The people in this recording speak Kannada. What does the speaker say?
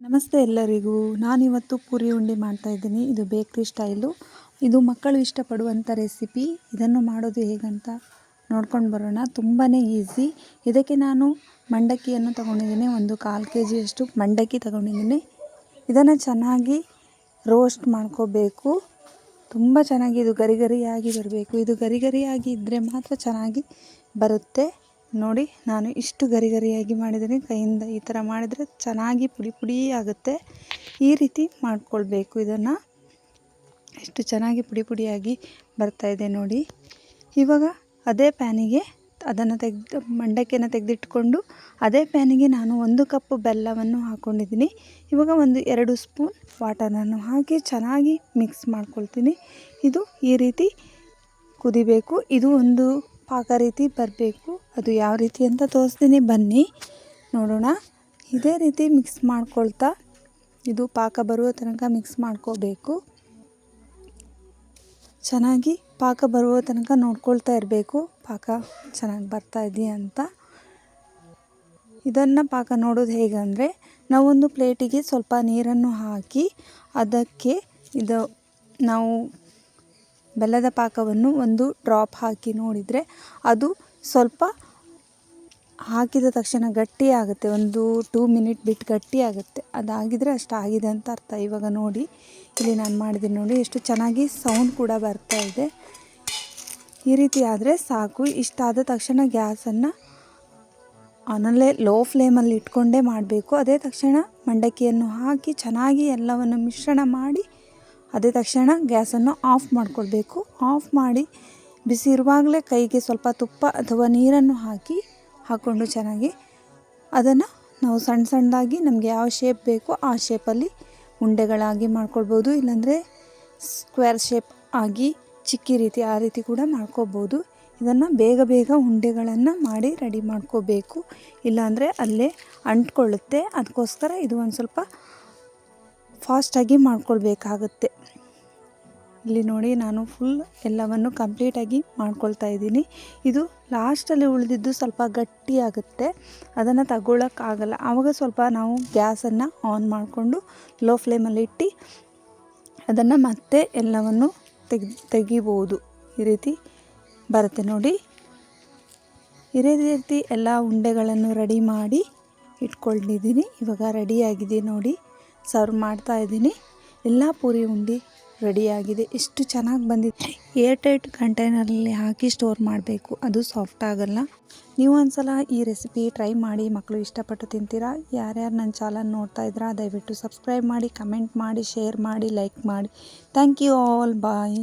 ನಮಸ್ತೆ ಎಲ್ಲರಿಗೂ. ನಾನಿವತ್ತು ಪೂರಿ ಉಂಡೆ ಮಾಡ್ತಾ ಇದ್ದೀನಿ. ಇದು ಬೇಕ್ರಿ ಸ್ಟೈಲು. ಇದು ಮಕ್ಕಳು ಇಷ್ಟಪಡುವಂಥ ರೆಸಿಪಿ. ಇದನ್ನು ಮಾಡೋದು ಹೇಗಂತ ನೋಡ್ಕೊಂಡು ಬರೋಣ. ತುಂಬಾ ಈಸಿ. ಇದಕ್ಕೆ ನಾನು ಮಂಡಕ್ಕಿಯನ್ನು ತಗೊಂಡಿದ್ದೀನಿ. ಒಂದು ಕಾಲು ಕೆ ಜಿಯಷ್ಟು ಮಂಡಕ್ಕಿ ತಗೊಂಡಿದ್ದೀನಿ. ಇದನ್ನು ಚೆನ್ನಾಗಿ ರೋಸ್ಟ್ ಮಾಡ್ಕೋಬೇಕು. ತುಂಬ ಚೆನ್ನಾಗಿ ಇದು ಗರಿಗರಿಯಾಗಿ ಬರಬೇಕು. ಇದು ಗರಿಗರಿಯಾಗಿ ಇದ್ದರೆ ಮಾತ್ರ ಚೆನ್ನಾಗಿ ಬರುತ್ತೆ. ನೋಡಿ, ನಾನು ಇಷ್ಟು ಗರಿ ಗರಿಯಾಗಿ ಮಾಡಿದ್ದೀನಿ ಕೈಯಿಂದ ಈ ಥರ ಮಾಡಿದರೆ ಚೆನ್ನಾಗಿ ಪುಡಿ ಪುಡಿ ಆಗುತ್ತೆ. ಈ ರೀತಿ ಮಾಡಿಕೊಳ್ಬೇಕು ಇದನ್ನು. ಇಷ್ಟು ಚೆನ್ನಾಗಿ ಪುಡಿ ಪುಡಿಯಾಗಿ ಬರ್ತಾಯಿದೆ ನೋಡಿ. ಇವಾಗ ಅದೇ ಪ್ಯಾನಿಗೆ ಅದನ್ನು ತೆಗೆದು ಮಂಡಕ್ಕಿಯನ್ನು ತೆಗೆದಿಟ್ಕೊಂಡು ಅದೇ ಪ್ಯಾನಿಗೆ ನಾನು ಒಂದು ಕಪ್ ಬೆಲ್ಲವನ್ನು ಹಾಕ್ಕೊಂಡಿದ್ದೀನಿ ಇವಾಗ ಒಂದು ಎರಡು ಸ್ಪೂನ್ ವಾಟರನ್ನು ಹಾಕಿ ಚೆನ್ನಾಗಿ ಮಿಕ್ಸ್ ಮಾಡ್ಕೊಳ್ತೀನಿ. ಇದು ಈ ರೀತಿ ಕುದಿಬೇಕು. ಇದು ಒಂದು ಪಾಕ ರೀತಿ ಬರಬೇಕು. ಅದು ಯಾವ ರೀತಿ ಅಂತ ತೋರಿಸ್ತೀನಿ. ಬನ್ನಿ. ನೋಡೋಣ. ಇದೇ ರೀತಿ ಮಿಕ್ಸ್ ಮಾಡ್ಕೊಳ್ತಾ ಇದು ಪಾಕ ಬರುವ ತನಕ ಮಿಕ್ಸ್ ಮಾಡ್ಕೋಬೇಕು. ಚೆನ್ನಾಗಿ ಪಾಕ ಬರುವ ತನಕ ನೋಡ್ಕೊಳ್ತಾ ಇರಬೇಕು. ಪಾಕ ಚೆನ್ನಾಗಿ ಬರ್ತಾ ಇದೆಯಾ ಅಂತ. ಇದನ್ನು ಪಾಕ ನೋಡೋದು ಹೇಗಂದರೆ ನಾವೊಂದು ಪ್ಲೇಟಿಗೆ ಸ್ವಲ್ಪ ನೀರನ್ನು ಹಾಕಿ ಅದಕ್ಕೆ ಇದು ನಾವು ಬೆಲ್ಲದ ಪಾಕವನ್ನು ಒಂದು ಡ್ರಾಪ್ ಹಾಕಿ ನೋಡಿದರೆ ಅದು ಸ್ವಲ್ಪ ಹಾಕಿದ ತಕ್ಷಣ ಗಟ್ಟಿ ಆಗುತ್ತೆ, ಒಂದು ಟೂ ಮಿನಿಟ್ ಬಿಟ್ಟು ಗಟ್ಟಿ ಆಗುತ್ತೆ. ಅದಾಗಿದ್ರೆ ಅಷ್ಟು ಆಗಿದೆ ಅಂತ ಅರ್ಥ. ಇವಾಗ ನೋಡಿ, ಇಲ್ಲಿ ನಾನು ಮಾಡಿದ್ದೀನಿ ನೋಡಿ, ಎಷ್ಟು ಚೆನ್ನಾಗಿ ಸೌಂಡ್ ಕೂಡ ಬರ್ತಾ ಇದೆ. ಈ ರೀತಿ ಆದರೆ ಸಾಕು. ಇಷ್ಟಾದ ತಕ್ಷಣ ಗ್ಯಾಸನ್ನು ಆನಲ್ಲೇ ಲೋ ಫ್ಲೇಮಲ್ಲಿ ಇಟ್ಕೊಂಡೇ ಮಾಡಬೇಕು. ಅದೇ ತಕ್ಷಣ ಮಂಡಕ್ಕಿಯನ್ನು ಹಾಕಿ ಚೆನ್ನಾಗಿ ಎಲ್ಲವನ್ನು ಮಿಶ್ರಣ ಮಾಡಿ ಅದೇ ತಕ್ಷಣ ಗ್ಯಾಸನ್ನು ಆಫ್ ಮಾಡಿಕೊಳ್ಬೇಕು. ಆಫ್ ಮಾಡಿ ಬಿಸಿ ಇರುವಾಗಲೇ ಕೈಗೆ ಸ್ವಲ್ಪ ತುಪ್ಪ ಅಥವಾ ನೀರನ್ನು ಹಾಕಿ ಹಾಕ್ಕೊಂಡು ಚೆನ್ನಾಗಿ ಅದನ್ನು ನಾವು ಸಣ್ಣ ಸಣ್ಣದಾಗಿ ನಮಗೆ ಯಾವ ಶೇಪ್ ಬೇಕೋ ಆ ಶೇಪಲ್ಲಿ ಉಂಡೆಗಳಾಗಿ ಮಾಡ್ಕೊಳ್ಬೋದು. ಇಲ್ಲಾಂದರೆ ಸ್ಕ್ವೇರ್ ಶೇಪ್ ಆಗಿ ಚಿಕ್ಕಿ ರೀತಿ ಆ ರೀತಿ ಕೂಡ ಮಾಡ್ಕೋಬೋದು ಇದನ್ನು ಬೇಗ ಬೇಗ ಉಂಡೆಗಳನ್ನು ಮಾಡಿ ರೆಡಿ ಮಾಡ್ಕೋಬೇಕು ಇಲ್ಲಾಂದರೆ ಅಲ್ಲೇ ಅಂಟ್ಕೊಳ್ಳುತ್ತೆ. ಅದಕ್ಕೋಸ್ಕರ ಇದು ಒಂದು ಸ್ವಲ್ಪ ಫಾಸ್ಟಾಗಿ ಮಾಡ್ಕೊಳ್ಬೇಕಾಗುತ್ತೆ. ಇಲ್ಲಿ ನೋಡಿ ನಾನು ಫುಲ್ ಎಲ್ಲವನ್ನು ಕಂಪ್ಲೀಟಾಗಿ ಮಾಡ್ಕೊಳ್ತಾ ಇದ್ದೀನಿ. ಇದು ಲಾಸ್ಟಲ್ಲಿ ಉಳಿದಿದ್ದು ಸ್ವಲ್ಪ ಗಟ್ಟಿಯಾಗುತ್ತೆ. ಅದನ್ನು ತಗೊಳ್ಳೋಕ್ಕಾಗಲ್ಲ ಆವಾಗ ಸ್ವಲ್ಪ ನಾವು ಗ್ಯಾಸನ್ನು ಆನ್ ಮಾಡಿಕೊಂಡು ಲೋ ಫ್ಲೇಮಲ್ಲಿ ಇಟ್ಟು ಅದನ್ನು ಮತ್ತೆ ಎಲ್ಲವನ್ನು ತೆಗಿ, ತೆಗಿಬೋದು. ಈ ರೀತಿ ಬರುತ್ತೆ ನೋಡಿ. ಇದೇ ರೀತಿ ಎಲ್ಲ ಉಂಡೆಗಳನ್ನು ರೆಡಿ ಮಾಡಿ ಇಟ್ಕೊಂಡಿದ್ದೀನಿ ಇವಾಗ ರೆಡಿಯಾಗಿದೆ ನೋಡಿ. ಸರ್ವ್ ಮಾಡ್ತಾ ಇದ್ದೀನಿ. ಎಲ್ಲ ಪೂರಿ ಉಂಡೆ ರೆಡಿಯಾಗಿದೆ. ಎಷ್ಟು ಚೆನ್ನಾಗಿ ಬಂದಿದೆ. ಏರ್ ಟೈಟ್ ಕಂಟೈನರಲ್ಲಿ ಹಾಕಿ ಸ್ಟೋರ್ ಮಾಡಬೇಕು. ಅದು ಸಾಫ್ಟ್ ಆಗಲ್ಲ. ನೀವು ಒಂದ್ಸಲ ಈ ರೆಸಿಪಿ ಟ್ರೈ ಮಾಡಿ ಮಕ್ಕಳು ಇಷ್ಟಪಟ್ಟು ತಿಂತೀರಾ? ಯಾರ್ಯಾರು ನನ್ನ ಚಾನಲ್ ನೋಡ್ತಾ ಇದ್ದೀರಾ ದಯವಿಟ್ಟು ಸಬ್ಸ್ಕ್ರೈಬ್ ಮಾಡಿ, ಕಮೆಂಟ್ ಮಾಡಿ, ಶೇರ್ ಮಾಡಿ, ಲೈಕ್ ಮಾಡಿ. Thank you all. ಬಾಯ್.